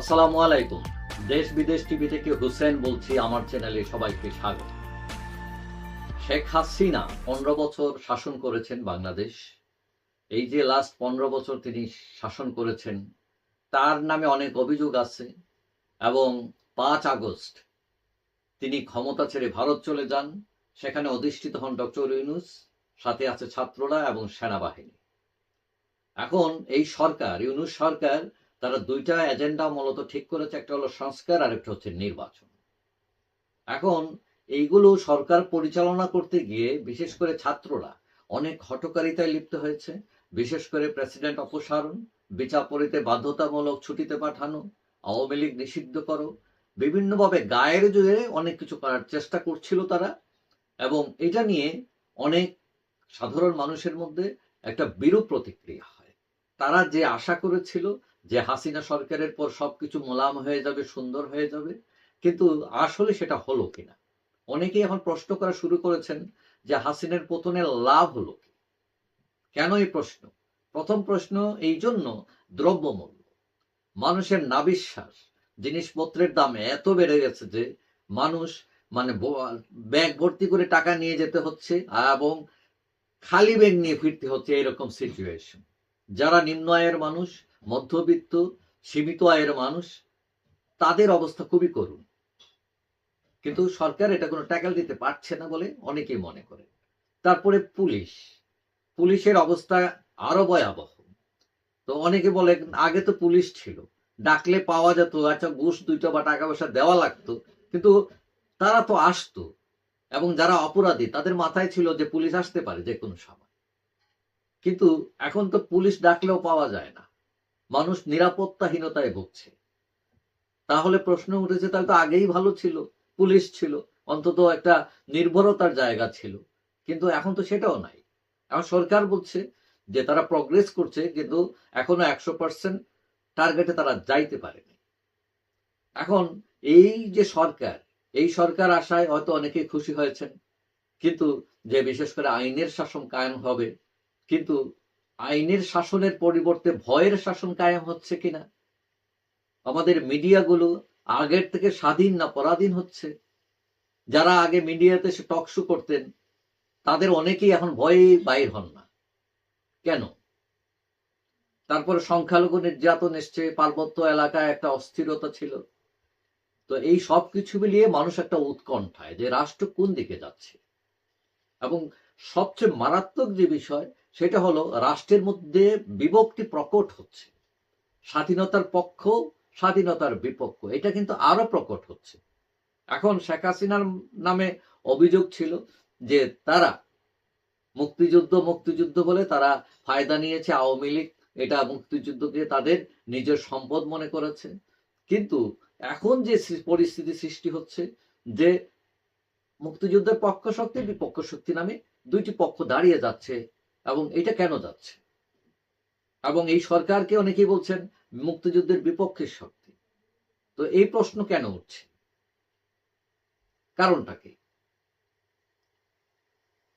আসসালামু আলাইকুম। দেশ বিদেশ টিভি থেকে হুসেন বলছি, আমার চ্যানেলে সবাইকে স্বাগত। শেখ হাসিনা পনেরো বছর শাসন করেছেন বাংলাদেশ। এই যে লাস্ট পনেরো বছর তিনি শাসন করেছেন, তার নামে অনেক অভিযোগ আছে এবং পাঁচ আগস্ট তিনি ক্ষমতা ছেড়ে ভারত চলে যান। সেখানে অধিষ্ঠিত হন ডক্টর ইউনুস, সাথে আছে ছাত্ররা এবং সেনাবাহিনী। এখন এই সরকার, ইউনুস সরকার তারা দুইটা এজেন্ডা মূলত ঠিক করেছে, একটা হলো সংস্কার আর একটা হচ্ছে নির্বাচন। এখন এইগুলো সরকার পরিচালনা করতে গিয়ে বিশেষ করে ছাত্ররা অনেক হটকারিতায় লিপ্ত হয়েছে, বিশেষ করে প্রেসিডেন্ট অপসারণ বিচারপরিতে বাধ্যতামূলক ছুটিতে পাঠানো, আওয়ামী লীগ নিষিদ্ধ করো, বিভিন্নভাবে গায়ের জুড়ে অনেক কিছু করার চেষ্টা করছিল তারা এবং এটা নিয়ে অনেক সাধারণ মানুষের মধ্যে একটা বিরূপ প্রতিক্রিয়া হয়। তারা যে আশা করেছিল যে হাসিনা সরকারের পর সবকিছু মোলাম হয়ে যাবে, সুন্দর হয়ে যাবে, কিন্তু আসলে সেটা হলো কিনা অনেকেই এখন প্রশ্ন করা শুরু করেছেন যে হাসিনের পতনের লাভ হলো কি? কেন এই প্রশ্ন? প্রথম প্রশ্ন এই জন্য, দ্রব্যমূল্য। মানুষের নাবিশ্বাস, জিনিসপত্রের দাম এত বেড়ে গেছে যে মানুষ মানে ব্যাগ ভর্তি করে টাকা নিয়ে যেতে হচ্ছে এবং খালি ব্যাগ নিয়ে ফিরতে হচ্ছে এরকম সিচুয়েশন যারা নিম্ন আয়ের মানুষ মধ্যবিত্ত, সীমিত আয়ের মানুষ, তাদের অবস্থা খুবই করুণ। কিন্তু সরকার এটা কোনো ট্যাকেল দিতে পারছে না বলে অনেকেই মনে করে। তারপরে পুলিশ। পুলিশের অবস্থা আরও ভয়াবহ। তো অনেকে বলে আগে তো পুলিশ ছিল। ডাকলে পাওয়া যেত আচ্ছা ঘুষ দুইটা বা টাকা পয়সা দেওয়া লাগতো। কিন্তু তারা তো আসতো। এবং যারা অপরাধী, তাদের মাথায় ছিল যে পুলিশ আসতে পারে যে কোনো সময়। কিন্তু এখন তো পুলিশ ডাকলেও পাওয়া যায় না। মানুষ নিরাপত্তাহীনতায় ভুগছে। তাহলে প্রশ্ন উঠেছে, তাহলে তো আগেই ভালো ছিল, পুলিশ ছিল, অন্তত একটা নির্ভরতার জায়গা ছিল। কিন্তু এখন তো সেটাও নাই। এখন সরকার বলছে যে তারা প্রগ্রেস করছে, কিন্তু এখনও একশো পার্সেন্ট টার্গেটে তারা যাইতে পারেনি। এখন এই যে সরকার, এই সরকার আসায় হয়তো অনেকে খুশি হয়েছেন, কিন্তু যে বিশেষ করে আইনের শাসন কায়েম হবে, কিন্তু আইনের শাসনের পরিবর্তে ভয়ের শাসন কায়েম হচ্ছে কিনা? আমাদের মিডিয়াগুলো আগের থেকে স্বাধীন না পরাধীন হচ্ছে? যারা আগে মিডিয়াতে সে টকশো করতেন, তাদের অনেকেই এখন ভয়ে বাইর হন না। কেন? তারপরে সংখ্যালঘু নির্যাতন এসছে, পার্বত্য এলাকায় একটা অস্থিরতা ছিল। তো এই সব কিছু মিলিয়ে মানুষ একটা উৎকণ্ঠায় যে রাষ্ট্র কোন দিকে যাচ্ছে? এবং সবচেয়ে মারাত্মক যে বিষয় সেটা হলো রাষ্ট্রের মধ্যে বিভক্তি প্রকট হচ্ছে। স্বাধীনতার পক্ষ, স্বাধীনতার বিপক্ষ, এটা কিন্তু আরও প্রকট হচ্ছে। এখন শেখ হাসিনার নামে অভিযোগ ছিল যে তারা মুক্তিযুদ্ধ মুক্তিযুদ্ধ বলে তারা ফায়দা নিয়েছে, আওয়ামী লীগ এটা মুক্তিযুদ্ধকে তাদের নিজের সম্পদ মনে করেছে। কিন্তু এখন যে পরিস্থিতি সৃষ্টি হচ্ছে যে মুক্তিযুদ্ধের পক্ষ শক্তি বিপক্ষ শক্তি নামে দুইটি পক্ষ দাঁড়িয়ে যাচ্ছে এবং এটা কেন যাচ্ছে? এবং এই সরকারকে অনেকেই বলছেন মুক্তিযুদ্ধের বিপক্ষের শক্তি। তো এই প্রশ্ন কেন উঠছে? কারণটা কি?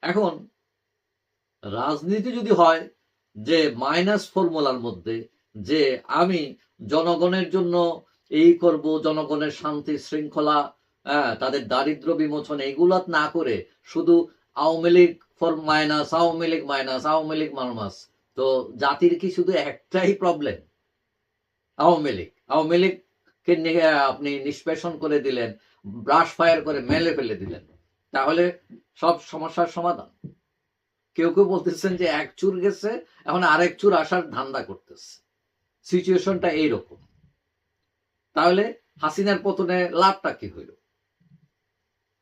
এখন, রাজনীতি যদি হয় যে মাইনাস ফর্মুলার মধ্যে, যে আমি জনগণের জন্য এই করব, জনগণের শান্তি, শৃঙ্খলা তাদের দারিদ্র বিমোচন এগুলা না করে শুধু Awami league for minus Awami league minus Awami league Marmas. তো জাতির কি শুধু একটাই প্রবলেম আওয়ামী লীগ। আওয়ামী লীগকে আপনি নিষ্পেষণ করে দিলেন ব্রাশ ফায়ার করে মেলে ফেলে দিলেন। তাহলে সব সমস্যার সমাধান। কেউ কেউ বলতেছেন যে এক চুর গেছে, এখন আরেক চুর আসার ধান্দা করতেছে। সিচুয়েশনটা এইরকম। তাহলে হাসিনার পতনে লাভটা কি হইল?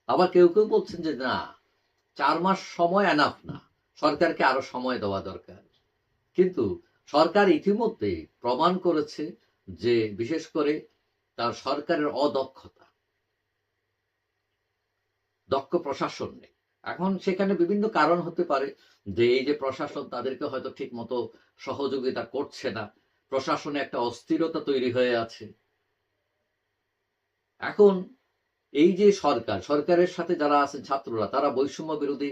আবার কেউ কেউ বলছেন যে না চার মাস সময় এনাফ না। সরকারকে আরও সময় দেওয়া দরকার। কিন্তু সরকার ইতিমধ্যে প্রমাণ করেছে যে, বিশেষ করে তার সরকারের অদক্ষতা। দক্ষ প্রশাসন নেই। এখন সেখানে বিভিন্ন কারণ হতে পারে যে, এই যে প্রশাসন তাদেরকে হয়তো ঠিক মতো সহযোগিতা করছে না। প্রশাসনে একটা অস্থিরতা তৈরি হয়ে আছে। এখন এই যে সরকার, সরকারের সাথে যারা আছেন ছাত্ররা, তারা বৈষম্য বিরোধী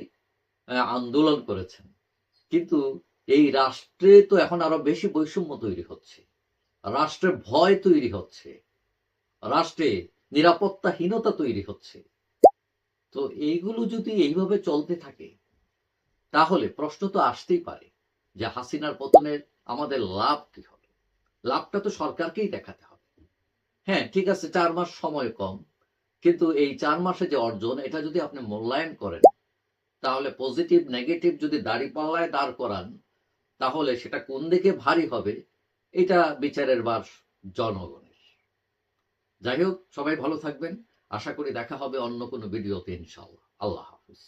আন্দোলন করেছেন। কিন্তু এই রাষ্ট্রে তো এখন আরও বেশি বৈষম্য তৈরি হচ্ছে। রাষ্ট্রে ভয় তৈরি হচ্ছে। রাষ্ট্রে নিরাপত্তাহীনতা তৈরি হচ্ছে। তো এইগুলো যদি এইভাবে চলতে থাকে, তাহলে প্রশ্ন তো আসতেই পারে যে হাসিনার পতনের আমাদের লাভ কি হবে? লাভটা তো সরকারকেই দেখাতে হবে। হ্যাঁ ঠিক আছে, চার মাস সময় কম কিন্তু এই চার মাসে যে অর্জন, এটা যদি আপনি মূল্যায়ন করেন, তাহলে পজিটিভ নেগেটিভ যদি দাড়ি পাল্লায় দাঁড় করান, তাহলে সেটা কোন দিকে ভারী হবে, এটা বিচারের বার জনগণের। যাই হোক, সবাই ভালো থাকবেন। আশা করি দেখা হবে অন্য কোনো ভিডিওতে ইনশাল্লাহ আল্লাহ হাফিজ।